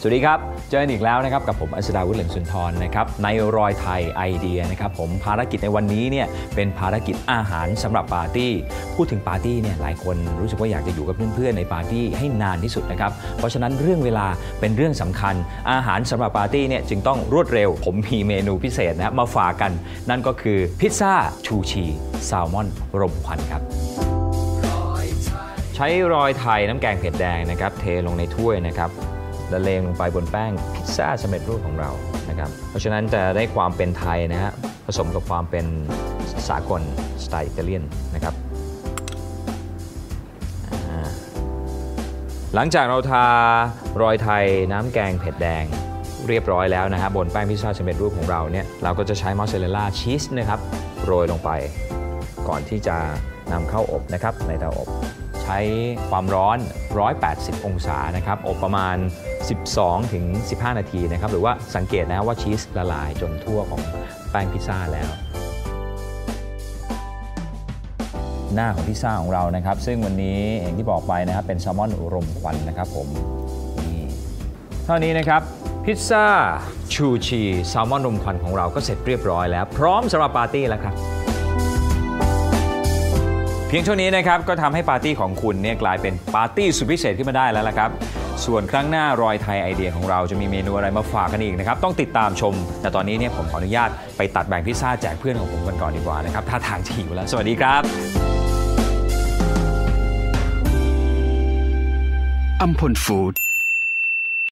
สวัสดีครับ เจอกันอีกแล้วนะครับกับผมอัศดาวุฒิเหลืองสุนทรนะครับในรอยไทยไอเดียนะครับผมภารกิจในวันนี้เนี่ยเป็นภารกิจอาหารสำหรับปาร์ตี้ พูดถึงปาร์ตี้เนี่ยหลายคนรู้สึกว่าอยากจะอยู่กับเพื่อนๆในปาร์ตี้ให้นานที่สุดนะครับเพราะฉะนั้นเรื่องเวลาเป็นเรื่องสำคัญ อาหารสำหรับปาร์ตี้เนี่ยจึงต้องรวดเร็ว ผมมีเมนูพิเศษนะมาฝากกัน นั่นก็คือพิซซ่าชูชีแซลมอนรมควันครับใช้รอยไทยน้ำแกงเผ็ดแดงนะครับ เทลงในถ้วยนะครับ ละเลงลงไปบนแป้งพิซซ่าสำเร็จรูปของเรานะครับเพราะฉะนั้นจะได้ความเป็นไทยนะฮะผสมกับความเป็นสากลสไตล์อิตาเลียนนะครับหลังจากเราทารอยไทยน้ำแกงเผ็ดแดงเรียบร้อยแล้วนะฮะบนแป้งพิซซ่าสำเร็จรูปของเราเนี่ยเราก็จะใช้มอสซาเรลล่าชีสนะครับโรยลงไป ก่อนที่จะนำเข้าอบนะครับในเตาอบ ใช้ความร้อน 180 องศานะครับอบประมาณ 12 ถึง 15 นาทีนะครับหรือว่าสังเกตนะว่าชีสละลายจนทั่วของแป้งพิซซ่าแล้ว หน้าของพิซซ่าของเรานะครับ ซึ่งวันนี้อย่างที่บอกไปนะครับเป็นแซลมอนรมควันนะครับผมนี่เท่านี้นะครับพิซซ่าชูชีแซลมอนรมควันของเราก็เสร็จเรียบร้อยแล้ว พร้อมสำหรับปาร์ตี้แล้วครับ เพียงเท่านี้นะครับก็ทำให้ปาร์ตี้ของคุณเนี่ยกลายเป็นปาร์ตี้สุดพิเศษขึ้นมาได้แล้วล่ะครับ ส่วนครั้งหน้ารอยไทยไอเดียของเราจะมีเมนูอะไรมาฝากกันอีกนะครับ ต้องติดตามชม แต่ตอนนี้เนี่ยผมขออนุญาตไปตัดแบ่งพิซซ่าแจกเพื่อนของผมกันก่อนดีกว่านะครับถ้าทางจะหิวแล้ว สวัสดีครับอัมพลฟู้ด